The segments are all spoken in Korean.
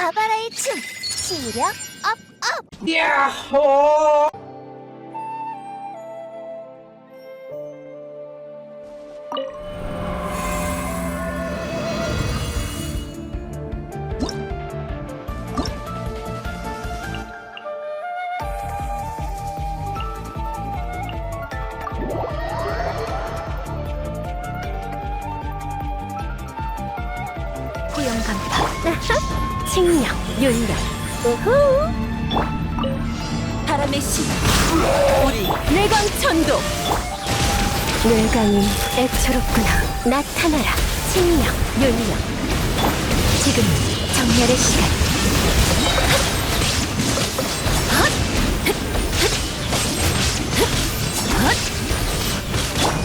바바라의 춤 시력 업업 야호! 간파 칭령 윤령 우후! 바람의 신 우리 뇌광 천도. 뇌광이 애처롭구나. 나타나라. 칭령 윤령. 지금 정렬의 시간.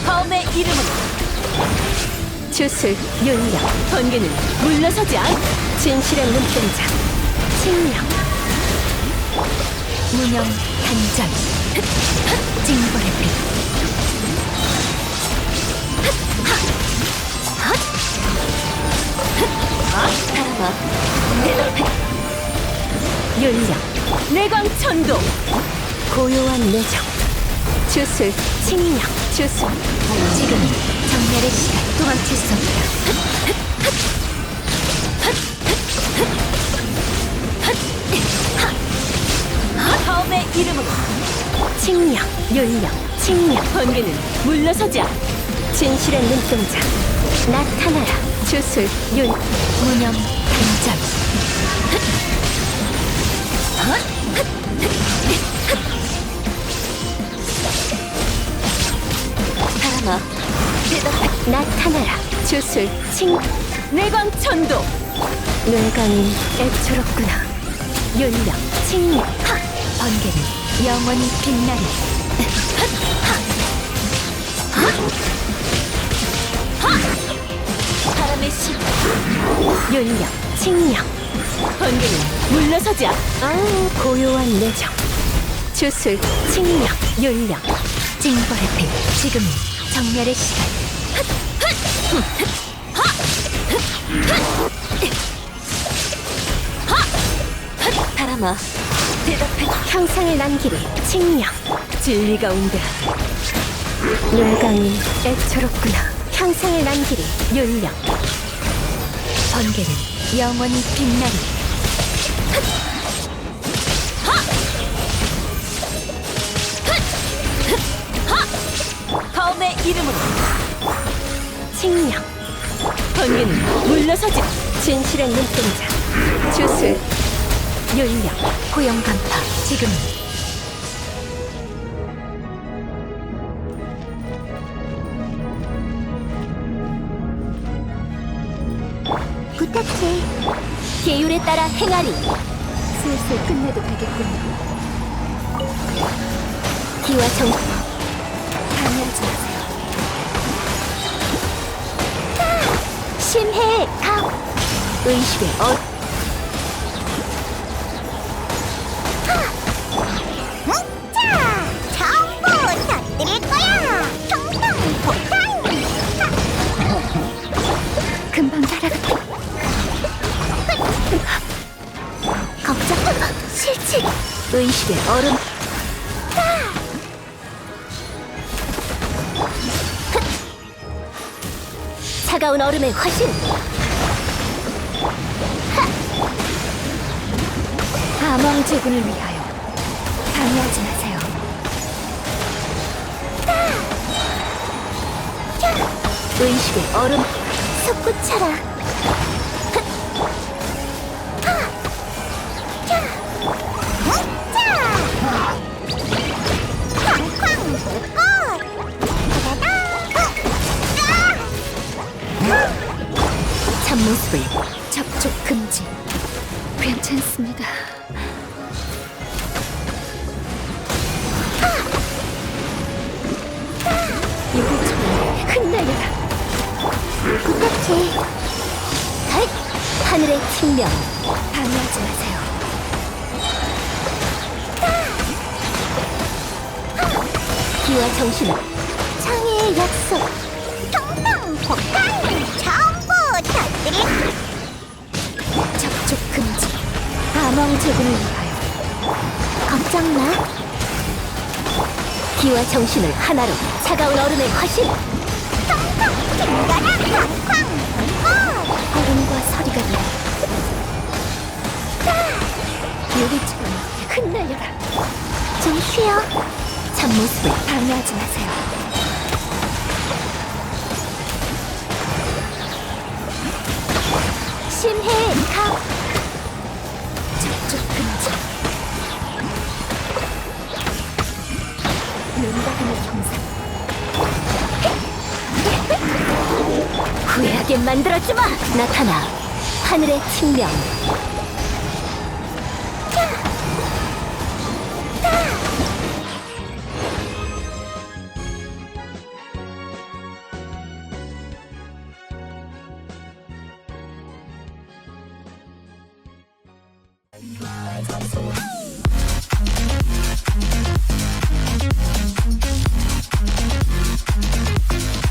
검의 이름은 주술 윤령. 번개는 물러서지 않 진실의 눈동자 칭령. 무념 단전. 징벌의 빛 살아봐 대답해 윤령 내광 천도. 고요한 내정. 주술 칭령 주술. 지금 정렬의 시간 도망칠 수 없다 윤령 칭령 번개는 물러서지 않 진실의 눈동자 나타나라. 주술 윤 무념 사람아 대답해 나타나라. 주술 칭 뇌광 천도. 뇌광이 애처롭구나. 칭령 하 번개는 영원히 빛나리. 바람의 신. 윤령 칭령. 번개는 물러서지 않 아, 고요한 내정. 주술 칭령 윤령. 징벌의 빛 지금은 정렬의 시간. 바람아 대답해. 형상을 남기리. 칭령. 진리가 온다. 뇌강이 애처롭구나. 형상을 남기리. 윤령. 번개는 영원히 빛나리. 검의 이름으로. 칭령. 번개는 물러서지 진실의 눈동자. 주술 윤령 고용 간파 지금은 부탁해. 계율에 따라 행하리. 슬슬 끝내도 되겠군요 기와 정 강요하지 마세요. 아! 심해 가 의식의 어 의식의 얼음. 차가운 얼음의 화신. 암왕 제군을 위하여 강요하지 마세요. 의식의 얼음. 솟구쳐라 참모습을 접촉 금지 괜찮습니다 유리처럼 흩날려라 부탁해 핫! 하늘의 측면 방해하지 마세요 기와 정신은 창의의 약속 통통 폭탄. 터뜨릴. 접촉 금지 사망 제군을 위하여 걱정 마. 기와 정신을 하나로 차가운 얼음의 화신 텅텅 튕겨라 불꽃 얼음과 서리가 돼 유리처럼 흩날려라 좀 쉬어. 참모습을 방해하지 마세요 심해 형상. 후회하게 만들어주마 나타나. 하늘의 측면 Thank you.